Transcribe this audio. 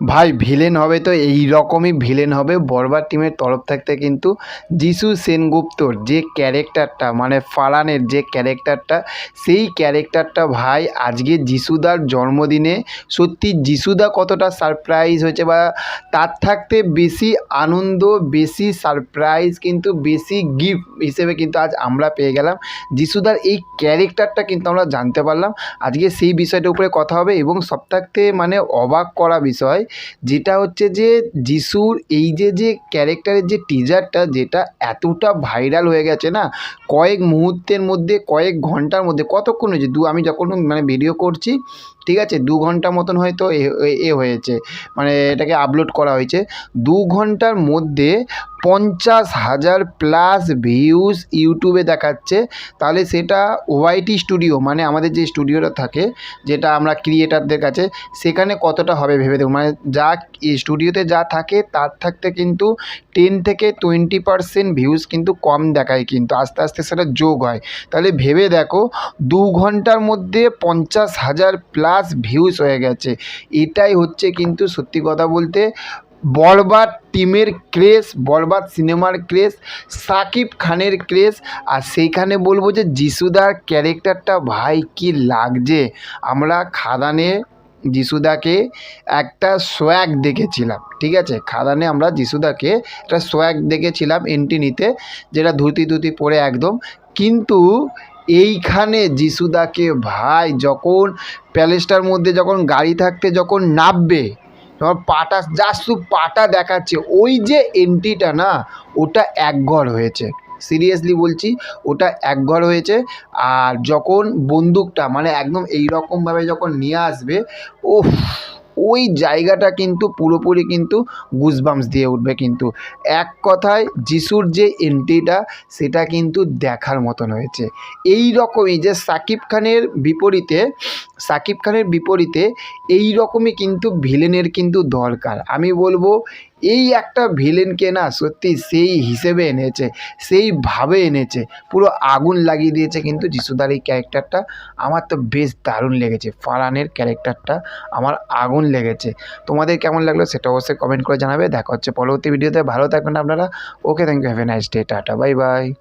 ভাই ভিলেন হবে তো এই রকমই ভিলেন হবে। বরবার টিমের তরফ থাকতে কিন্তু যিশু সেনগুপ্তর যে ক্যারেক্টারটা মানে ফারানের যে ক্যারেক্টারটা সেই ক্যারেক্টারটা ভাই, আজকে যিশুদার জন্মদিনে সত্যি যিশুদা কতটা সারপ্রাইজ হয়েছে বা তার থাকতে বেশি আনন্দ, বেশি সারপ্রাইজ কিন্তু বেশি গিফট হিসেবে কিন্তু আজ আমরা পেয়ে গেলাম। যিশুদার এই ক্যারেক্টারটা কিন্তু আমরা জানতে পারলাম। আজকে সেই বিষয়টার উপরে কথা হবে এবং সব থাকতে মানে অবাক করা বিষয় যেটা হচ্ছে যে যিশুর এই যে যে ক্যারেক্টারের যে টিজারটা যেটা এতটা ভাইরাল হয়ে গেছে না, কয়েক মুহূর্তের মধ্যে, কয়েক ঘণ্টার মধ্যে, কতক্ষণ হয়েছে দু, আমি যখন মানে ভিডিও করছি ঠিক আছে? দু ঘণ্টা মতন হয়তো এ হয়েছে। মানে এটাকে আপলোড করা হয়েছে। দু ঘণ্টার মধ্যে পঞ্চাশ হাজার প্লাস ভিউজ ইউটিউবে দেখাচ্ছে। তাহলে সেটা ওয়াইটি স্টুডিও মানে আমাদের যে স্টুডিওটা থাকে, যেটা আমরা ক্রিয়েটারদের কাছে, সেখানে কতটা হবে ভেবে দেখুন। মানে যা স্টুডিওতে যা থাকে, তার থাকতে কিন্তু টেন থেকে টোয়েন্টি পারসেন্ট ভিউজ কিন্তু কম দেখায় কিন্তু। আস্তে আস্তে সেটা যোগ হয়। তাহলে ভেবে দেখো, দু ঘণ্টার মধ্যে পঞ্চাশ হাজার প্লাস ভিউজ হয়ে গেছে। এটাই হচ্ছে কিন্তু সত্যি কথা বলতে বরবাদ টিমের ক্রেজ বরবাদ সিনেমার ক্রেজ সাকিব খানের ক্রেজ আর সেইখানে বলব যে যিশুদার ক্যারেক্টারটা ভাই কি লাগছে। আমরা খাদানে যিশুদাকে একটা সোয়াগ দেখেছিলাম, ঠিক আছে? খাদানে আমরা যিশুদাকে একটা সোয়াগ দেখেছিলাম এন্ট্রি নিতে, যেটা ধুতি ধুতি পরে একদম। কিন্তু এইখানে যিশুদাকে ভাই যখন প্যালেসটার মধ্যে যখন গাড়ি থাকতে যখন নামবে, তখন পাটা জাস্ট পাটা দেখাচ্ছে, ওই যে এন্ট্রিটা না, ওটা একঘর হয়েছে। সিরিয়াসলি বলছি, ওটা একঘর হয়েছে, আর যখন বন্দুকটা মানে একদম এই রকমভাবে যখন নিয়ে আসবে ওফ ওই জায়গাটা কিন্তু পুরোপুরি কিন্তু গুজবামস দিয়ে উঠবে কিন্তু। এক কথায় যিশুর যে এন্ট্রিটা সেটা কিন্তু দেখার মতন হয়েছে। এই রকমই যে সাকিব খানের বিপরীতে সাকিব খানের বিপরীতে এই রকমই কিন্তু ভিলেনের কিন্তু দরকার। আমি বলব, এই একটা ভিলেনকে না সত্যি সেই হিসেবে এনেছে সেইভাবে এনেছে। পুরো আগুন লাগিয়ে দিয়েছে কিন্তু যিশুদার এই ক্যারেক্টারটা আমার তো বেশ দারুণ লেগেছে। ফারানের ক্যারেক্টারটা আমার আগুন লেগেছে। তোমাদের কেমন লাগল সেটা অবশ্যই কমেন্ট করে জানাবে। দেখা হচ্ছে পরবর্তী ভিডিওতে। ভালো থাকবেন আপনারা। Okay thank you have a nice day tata bye bye